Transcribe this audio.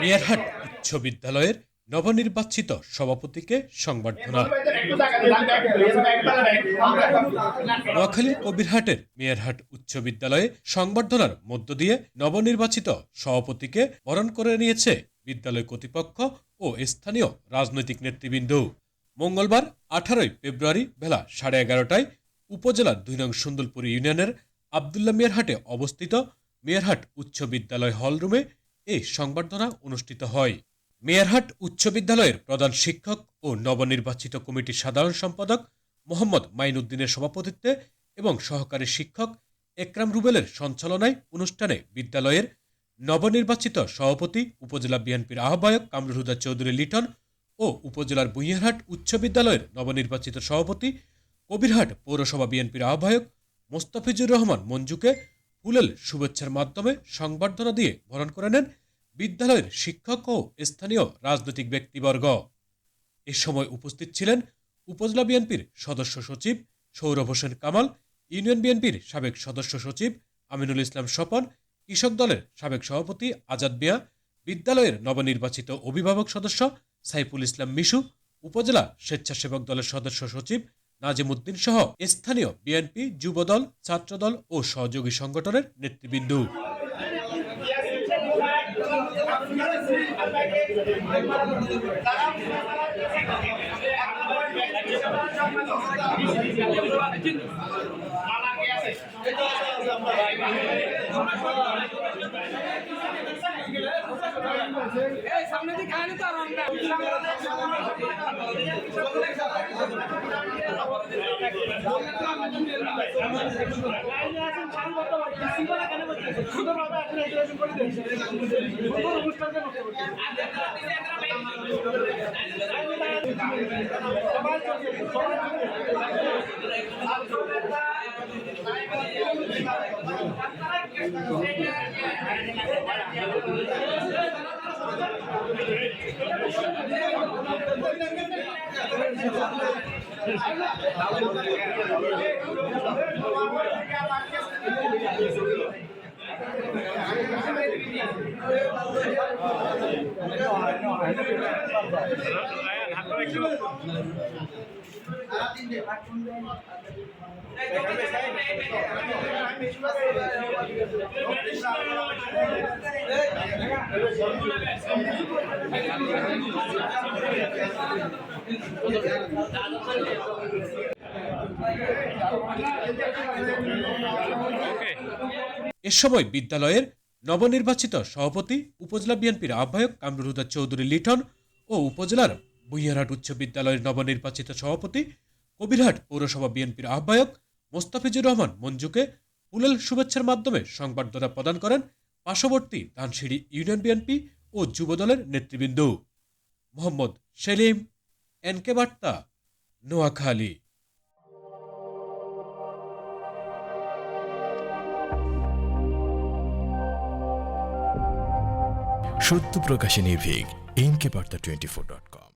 মিয়ারহাট উচ্চ বিদ্যালয়ের নবনির্বাচিত সভাপতিকে সংবর্ধনা। নোয়াখালীর কবিরহাটের মেয়রহাট উচ্চ বিদ্যালয়ে সংবর্ধনার মধ্য দিয়ে নবনির্বাচিত সভাপতিকে বরণ করে নিয়েছে বিদ্যালয় কর্তৃপক্ষ ও স্থানীয় রাজনৈতিক নেতৃবৃন্দ। মঙ্গলবার, আঠারোই ফেব্রুয়ারি বেলা সাড়ে এগারোটায় উপজেলার দুই নং সুন্দরপুর ইউনিয়নের আবদুল্লাহ মিয়ারহাটে অবস্থিত মেয়রহাট উচ্চ বিদ্যালয় হলরুমে এই সংবর্ধনা অনুষ্ঠিত হয়। মেয়রহাট উচ্চ বিদ্যালয়ের প্রধান শিক্ষক ও নবনির্বাচিত কমিটির সাধারণ সম্পাদক মোহাম্মদ মাইনুদ্দিনের সভাপতিত্বে এবং সহকারী শিক্ষক একরাম রুবেলের সঞ্চালনায় অনুষ্ঠানে বিদ্যালয়ের নবনির্বাচিত সভাপতি, উপজেলা বিএনপির আহ্বায়ক কামরুল হুদা চৌধুরী লিটন ও উপজেলার বুইয়ারহাট উচ্চ বিদ্যালয়ের নবনির্বাচিত সভাপতি, কবিরহাট পৌরসভা বিএনপির আহ্বায়ক মোস্তাফিজুর রহমান মঞ্জুকে ফুলেল শুভেচ্ছার মাধ্যমে সংবর্ধনা দিয়ে বরণ করে নেন বিদ্যালয়ের শিক্ষক ও স্থানীয় রাজনৈতিক ব্যক্তিবর্গ। এ সময় উপস্থিত ছিলেন উপজেলা বিএনপির সদস্য সচিব সৌরভ হোসেন কামাল, ইউনিয়ন বিএনপির সাবেক সদস্য সচিব আমিনুল ইসলাম স্বপন, কৃষক দলের সাবেক সভাপতি আজাদ মিয়া, বিদ্যালয়ের নবনির্বাচিত অভিভাবক সদস্য সাইফুল ইসলাম মিশু, উপজেলা স্বেচ্ছাসেবক দলের সদস্য সচিব নাজিম উদ্দিন সহ স্থানীয় বিএনপি, যুবদল, ছাত্রদল ও সহযোগী সংগঠনের নেতৃবৃন্দ। সামনে দিকে খায়নি তো আর আমরা এ সময় বিদ্যালয়ের নবনির্বাচিত সভাপতি, উপজেলা বিএনপির আহ্বায়ক কামরুল হুদা চৌধুরী লিটন ও উপজেলার বুইয়ারহাট উচ্চ বিদ্যালয়ের নবনির্বাচিত সভাপতি কবিরহাট পৌরসভা বিএনপির আহ্বায়ক মোস্তাফিজুর রহমান মঞ্জুকে ফুলেল শুভেচ্ছার মাধ্যমে সংবর্ধনা প্রদান করেন পার্শ্ববর্তী ধানসিঁড়ি ইউনিয়ন বিএনপি ও যুবদলের নেতৃবৃন্দ। মোহাম্মদ সেলিম, এনকে বার্তা, নোয়াখালী। সত্য প্রকাশে নির্ভীক এম কে বার্তা টোয়েন্টি ফোর ডট